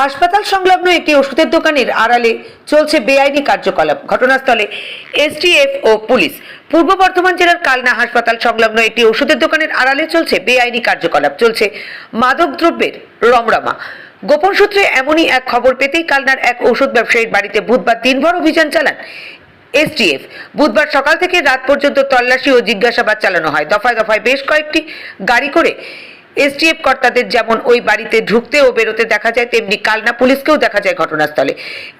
হাসপাতাল সংলগ্ন একটি ওষুধের দোকানের আড়ালে চলছে বেআইনি কার্যকলাপ। ঘটনাস্থলে এসটিএফ ও পুলিশ। পূর্ব বর্ধমান জেলার কালনা হাসপাতাল সংলগ্ন একটি ওষুধের দোকানের আড়ালে চলছে বেআইনি কার্যকলাপ। চলছে মাদক দ্রব্যের রমরমা। গোপন সূত্রে এমনই এক খবর পেতেই কালনার এক ওষুধ ব্যবসায়ীর বাড়িতে বুধবার দিনভর অভিযান চালান এসটিএফ। বুধবার সকাল থেকে রাত পর্যন্ত তল্লাশি ও জিজ্ঞাসাবাদ চালানো হয়। দফায় দফায় বেশ কয়েকটি গাড়ি করে এসটিএফ কর্তাদের যেমন ওই বাড়িতে ঢুকতে ও বেরোতে দেখা যায়, তেমনি কালনা পুলিশকেও দেখা যায় ঘটনাস্থলে।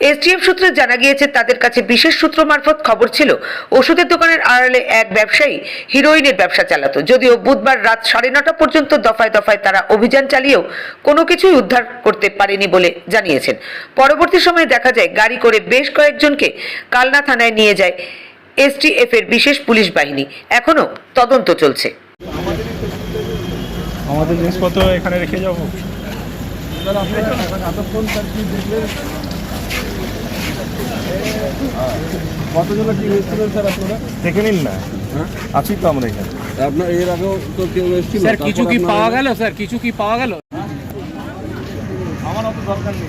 এসটিএফ সূত্রে জানা গিয়েছে, তাদের কাছে বিশেষ সূত্র মারফত খবর ছিল, ওষুধের দোকানের আড়ালে এক ব্যবসায়ী হিরোইনের ব্যবসা চালাতো। যদিও বুধবার রাত সাড়ে নটা পর্যন্ত দফায় দফায় তারা অভিযান চালিয়েও কোনো কিছুই উদ্ধার করতে পারেনি বলে জানিয়েছেন। পরবর্তী সময়ে দেখা যায়, গাড়ি করে বেশ কয়েকজনকে কালনা থানায় নিয়ে যায় এসটিএফ এর বিশেষ পুলিশ বাহিনী। এখনও তদন্ত চলছে। আমাদের জিনিসপত্র এখানে রেখে যাব। কতজনের স্যার আপনারা দেখে নিন না। আছি তো আমরা এখানে। আপনার এর আগেও তো কেউ এসেছিল স্যার কিছু কি পাওয়া গেল স্যার? কিছু কি পাওয়া গেল? আমার অত দরকার নেই।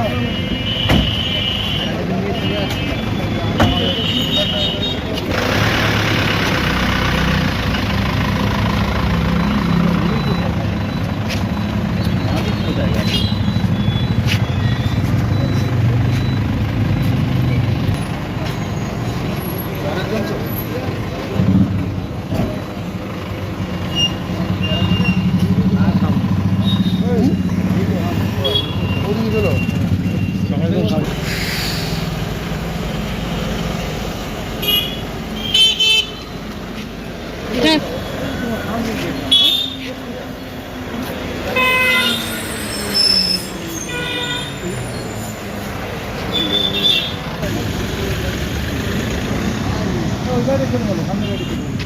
Gracias. 誰来も考えられてる。